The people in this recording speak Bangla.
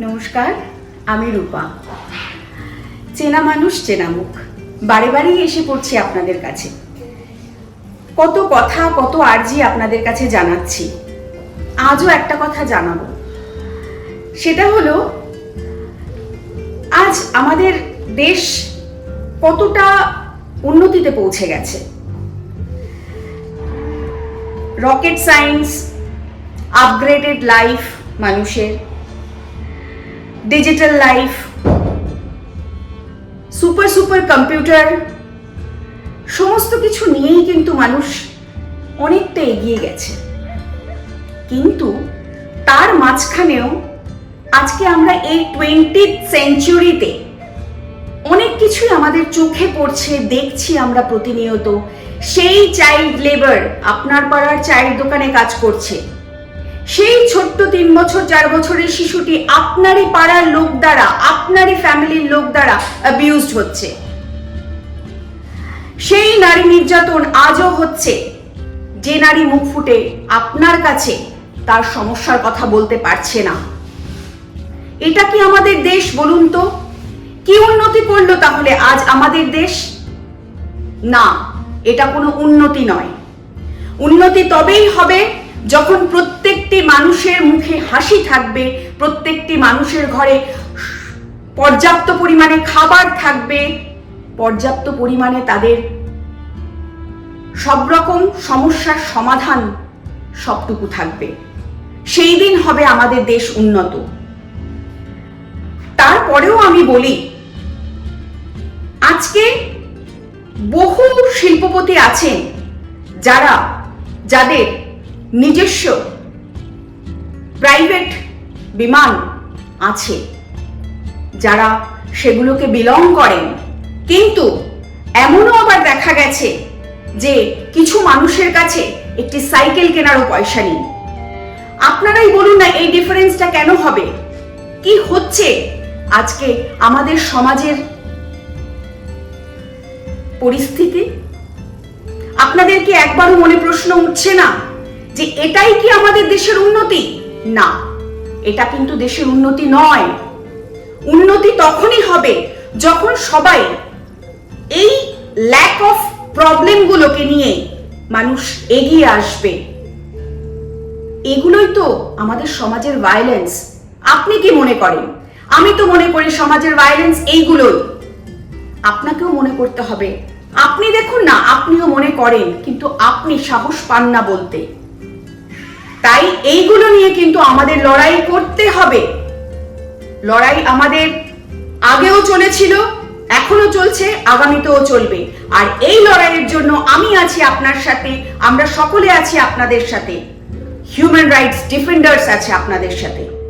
নমস্কার, আমি রূপা। চেনা মানুষ, চেনা মুখ। বারে বারেই এসে পড়ছি আপনাদের কাছে। কত কথা, কত আর্জি আপনাদের কাছে জানাচ্ছি। আজও একটা কথা জানাব। সেটা হলো, আজ আমাদের দেশ কতটা উন্নতিতে পৌঁছে গেছে। রকেট সায়েন্স আপগ্রেডেড লাইফ মানুষের digital life super super computer সমস্ত কিছু নিয়েই কিন্তু মানুষ অনেকটা এগিয়ে গেছে। কিন্তু তার মাঝখানেও আজকে আমরা এই টোয়েন্টি সেঞ্চুরিতে অনেক কিছুই আমাদের চোখে পড়ছে, দেখছি আমরা প্রতিনিয়ত। সেই চাইল্ড লেবার আপনার পাড়ার চায়ের দোকানে কাজ করছে। সেই ছোট্ট তিন বছর, চার বছরের শিশুটি আপনারই পাড়ার লোক দ্বারা, আপনারই ফ্যামিলির লোক দ্বারা অ্যাবিউজড হচ্ছে। সেই নারী নির্যাতন আজও হচ্ছে। যে নারী মুখ ফুটে আপনার কাছে, তার সমস্যার কথা বলতে পারছে না। এটা কি আমাদের দেশ বলুন তো? কি উন্নতি করল তাহলে আজ আমাদের দেশ? না, এটা কোনো উন্নতি নয়। উন্নতি তবেই হবে যখন প্রত্যেকটি মানুষের মুখে হাসি থাকবে, প্রত্যেকটি মানুষের ঘরে পর্যাপ্ত পরিমাণে খাবার থাকবে, পর্যাপ্ত পরিমাণে তাদের সব রকম সমস্যার সমাধান সবটুকু থাকবে। সেই দিন হবে আমাদের দেশ উন্নত। তারপরেও আমি বলি, আজকে বহু শিল্পপতি আছেন যারা, যাদের নিজস্ব প্রাইভেট বিমান আছে যারা সেগুলোকে বিলং করেন। কিন্তু এমনও আবার দেখা গেছে যে কিছু মানুষের কাছে একটি সাইকেল কেনারও পয়সা নেই। আপনারাই বলুন না এই ডিফারেন্সটা কেন হবে? কি হচ্ছে? আজকে আমাদের সমাজের পরিস্থিতি? আপনাদের কি একবারও মনে প্রশ্ন উঠছে না? যে এটাই কি আমাদের দেশের উন্নতি? না, এটা কিন্তু দেশের উন্নতি নয়। উন্নতি তখনই হবে যখন সবাই এই ল্যাক অফ প্রবলেমগুলোকে নিয়ে মানুষ এগিয়ে আসবে। এগুলোই তো আমাদের সমাজের ভায়োলেন্স আপনি কি মনে করেন? আমি তো মনে করি সমাজের ভায়োলেন্স এইগুলোই। আপনাকেও মনে করতে হবে। আপনি দেখুন না, আপনিও মনে করেন, কিন্তু আপনি সাহস পান না বলতে। তাই এইগুলো নিয়ে কিন্তু আমাদের লড়াই করতে হবে। লড়াই আমাদের আগেও চলেছিল এখনও চলছে, আগামীতেও চলবে। আর এই লড়াইয়ের জন্য আমি আছি আপনার সাথে, আমরা সকলে আছি আপনাদের সাথে। হিউম্যান রাইটস ডিফেন্ডার্স আছে আপনাদের সাথে।